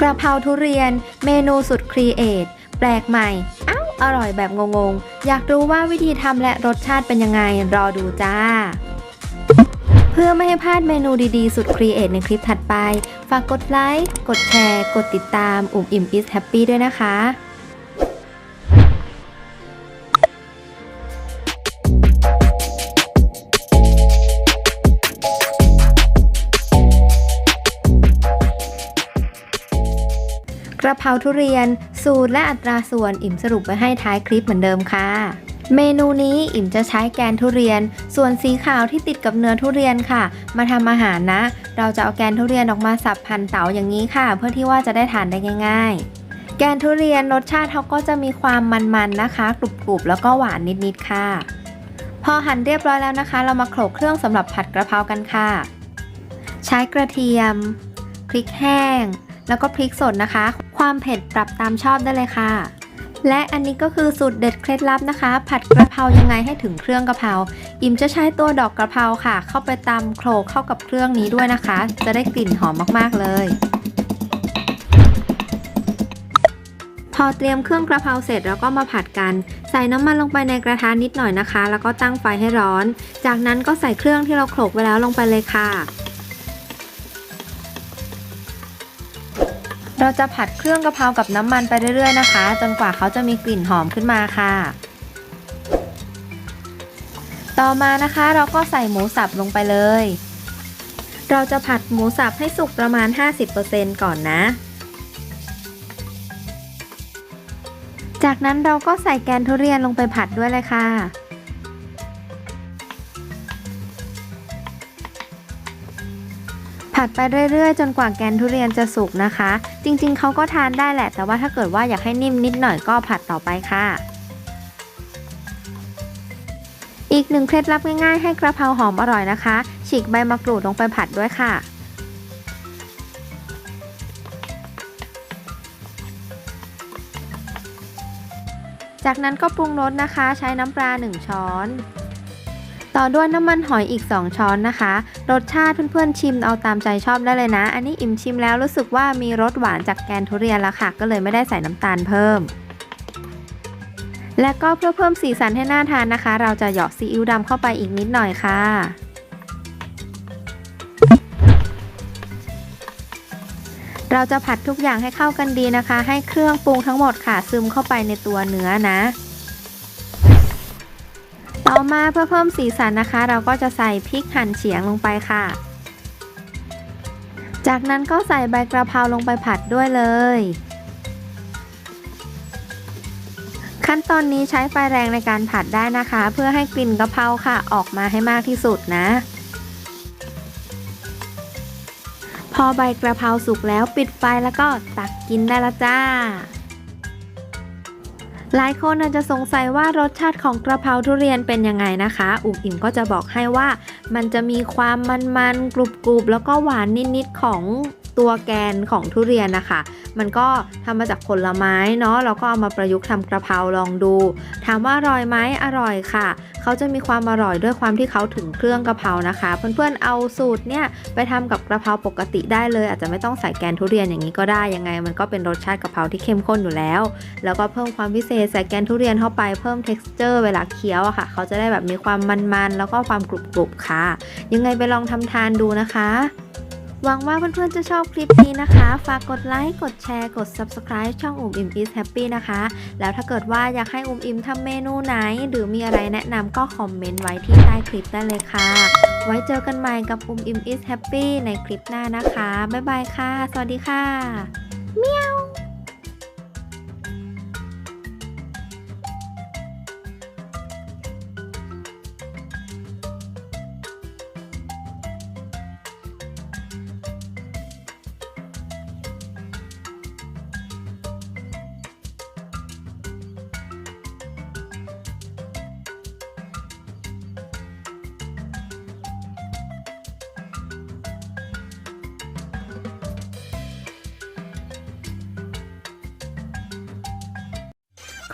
กระเพราทุเรียน เมนูสุดครีเอทแปลกใหม่อ้าวอร่อยแบบงงๆ อยากรู้ว่าวิธีทำและรสชาติเป็นยังไง รอดูจ้า เพื่อไม่ให้พลาดเมนูดีๆ สุดครีเอทในคลิปถัดไป ฝากกดไลค์ กดแชร์ กดติดตาม อุ่มอิ่มอิสแฮปปี้ด้วยนะคะ ระเพราทุเรียน สูตรและอัตราส่วนอิ่มสรุปไว้ให้ท้ายคลิปเหมือนเดิมค่ะ เมนูนี้อิ่มจะใช้แกนทุเรียน ส่วนสีขาวที่ติดกับเนื้อทุเรียนค่ะ มาทำอาหารนะ เราจะเอาแกนทุเรียนออกมาสับพันเต๋าอย่างนี้ค่ะ เพื่อที่ว่าจะได้ทานได้ง่าย ๆ แกนทุเรียนรสชาติเขาก็จะมีความมันๆนะคะกรุบๆแล้วก็หวานนิดๆค่ะ พอหั่นเรียบร้อยแล้วนะคะ เรามาโขลกเครื่องสำหรับผัดกระเพรากันค่ะ ใช้กระเทียมพริกแห้งแล้วก็พริกสดนะคะ ความเผ็ดปรับตามชอบได้เลยค่ะ และอันนี้ก็คือสูตรเด็ดเคล็ดลับนะคะ ผัดกระเพรายังไงให้ถึงเครื่องกระเพราอิมจะใช้ตัวดอกกระเพราค่ะ เข้าไปตำโขลกเข้ากับเครื่องนี้ด้วยนะคะ จะได้กลิ่นหอมมากๆเลยพอเตรียมเครื่องกระเพราเสร็จแล้วก็มาผัดกัน ใส่น้ำมันลงไปในกระทะนิดหน่อยนะคะ แล้วก็ตั้งไฟให้ร้อน จากนั้นก็ใส่เครื่องที่เราโขลกไว้แล้วลงไปเลยค่ะ เราจะผัดเครื่องกะเพรากับน้ำมันไปเรื่อยๆนะคะ จนกว่าเขาจะมีกลิ่นหอมขึ้นมาค่ะ ต่อมานะคะเราก็ใส่หมูสับลงไปเลย เราจะผัดหมูสับให้สุกประมาณ 50%ก่อนนะ จากนั้นเราก็ใส่แกนทุเรียนลงไปผัดด้วยเลยค่ะ ผัดไปเรื่อยๆ จนกว่าแกนทุเรียนจะสุกนะคะ จริงๆเขาก็ทานได้แหละ แต่ว่าถ้าเกิดว่าอยากให้นิ่มนิดหน่อยก็ผัดต่อไปค่ะ อีกหนึ่งเคล็ดลับง่ายๆ ให้กระเพราหอมอร่อยนะคะ ฉีกใบมะกรูดลงไปผัดด้วยค่ะจากนั้นก็ปรุงรสนะคะ ใช้น้ำปลา 1 ช้อน ต่อด้วยน้ำมันหอยอีก 2 ช้อนนะคะ รสชาติเพื่อนๆชิมเอาตามใจชอบได้เลยนะ อันนี้อิ่มชิมแล้วรู้สึกว่ามีรสหวานจากแกนทุเรียนแล้วค่ะ ก็เลยไม่ได้ใส่น้ำตาลเพิ่ม และก็เพื่อเพิ่มสีสันให้น่าทานนะคะ เราจะหยอกซีอิ๊วดำเข้าไปอีกนิดหน่อยค่ะเราจะผัดทุกอย่างให้เข้ากันดีนะคะ ให้เครื่องปรุงทั้งหมดค่ะ ซึมเข้าไปในตัวเนื้อนะ ต่อมาเพื่อเพิ่มสีสันนะคะ เราก็จะใส่พริกหั่นเฉียงลงไปค่ะ จากนั้นก็ใส่ใบกระเพราลงไปผัดด้วยเลย ขั้นตอนนี้ใช้ไฟแรงในการผัดได้นะคะ เพื่อให้กลิ่นกระเพราค่ะออกมาให้มากที่สุดนะ พอใบกระเพราสุกแล้วปิดไฟแล้วก็ตักกินได้แล้วจ้า หลายคนอาจจะสงสัยว่ารสชาติของกระเพราทุเรียนเป็นยังไงนะคะ อุ๋มอิ่มก็จะบอกให้ว่ามันจะมีความมันๆกรุบๆแล้วก็หวานนิดๆของ ตัวแกนของทุเรียนนะคะ มันก็ทำมาจากผลไม้เนาะแล้วก็เอามาประยุกต์ทำกระเพราลองดู ถามว่าอร่อยไหมอร่อยค่ะ เขาจะมีความอร่อยด้วยความที่เขาถึงเครื่องกระเพรานะคะ เพื่อนๆเอาสูตรเนี่ยไปทำกับกระเพราปกติได้เลย อาจจะไม่ต้องใส่แกนทุเรียนอย่างนี้ก็ได้ยังไง มันก็เป็นรสชาติกระเพราที่เข้มข้นอยู่แล้ว แล้วก็เพิ่มความพิเศษใส่แกนทุเรียนเข้าไปเพิ่ม texture เวลาเคี้ยวอะค่ะ เขาจะได้แบบมีความมันๆแล้วก็ความกรุบๆค่ะ ยังไงไปลองทำทานดูนะคะ หวังว่าเพื่อนๆจะชอบคลิปนี้นะคะ ฝากกดไลค์ กดแชร์ กด subscribe ช่องอุ่มอิ่ม is happy นะคะ แล้วถ้าเกิดว่าอยากให้อุ่มอิ่มทำเมนูไหน หรือมีอะไรแนะนำก็คอมเมนต์ไว้ที่ใต้คลิปได้เลยค่ะ ไว้เจอกันใหม่กับอุ่มอิ่ม is happy ในคลิปหน้านะคะ บ๊ายบายค่ะ สวัสดีค่ะแมว